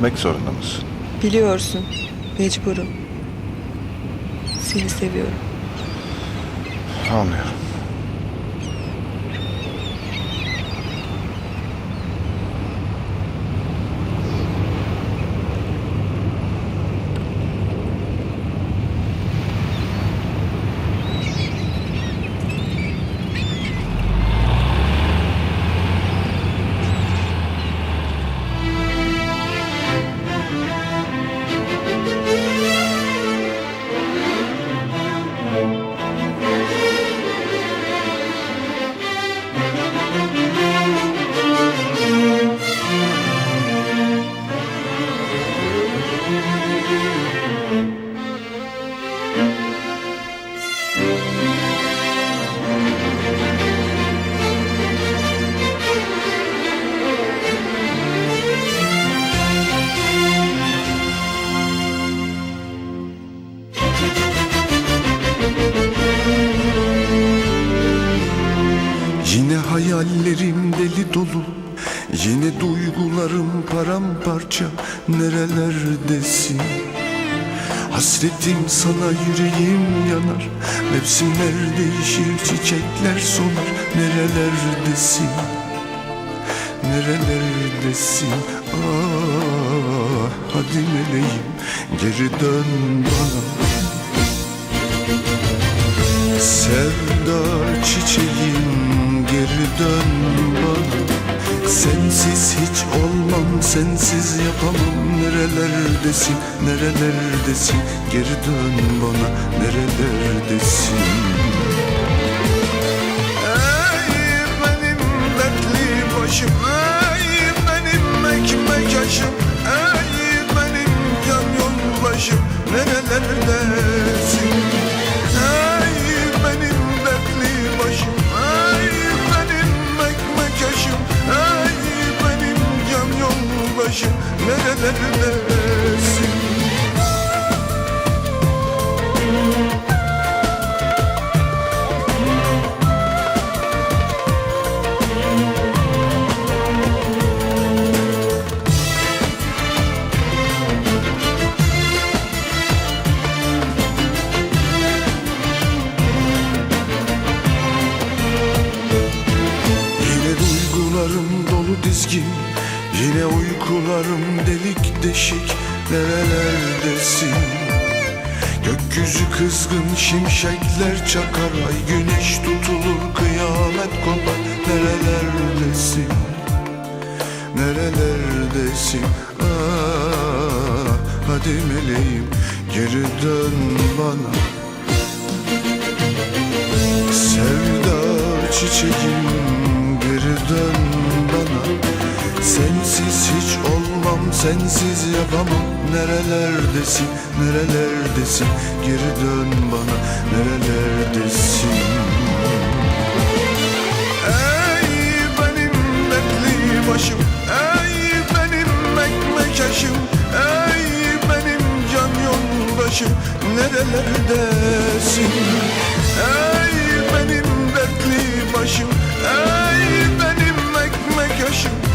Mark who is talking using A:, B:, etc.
A: Gitmek zorunda mısın?
B: Biliyorsun. Mecburum. Seni seviyorum.
A: Anlıyorum.
C: Yine hayallerim deli dolu Yine duygularım paramparça. Nerelerdesin? Hasretim sana yüreğim yanar Mevsimler değişir çiçekler solar Nerelerdesin? Nerelerdesin? Ah hadi meleğim geri dön bana Sevda çiçeğim geri dön bana. Sensiz hiç olmam sensiz yapamam. Nerelerdesin nerelerdesin? Geri dön bana Nerelerdesin? Ey benim dertli başım Ey Yine duygularım dolu dizgin Yine uykularım delik deşik Nerelerdesin? Gökyüzü kızgın şimşekler çakar Ay güneş tutulur kıyamet kopar. Nerelerdesin? Nerelerdesin? Ah, Hadi meleğim geri dön bana. Sevda çiçeğim geri dön Sensiz hiç olmam sensiz yapamam. Nerelerdesin nerelerdesin? Geri dön bana Nerelerdesin? Ey benim dertli başım Ey benim ekmek yaşım Ey benim can yoldaşım. Nerelerdesin? Ey benim dertli başım Ey benim ekmek yaşım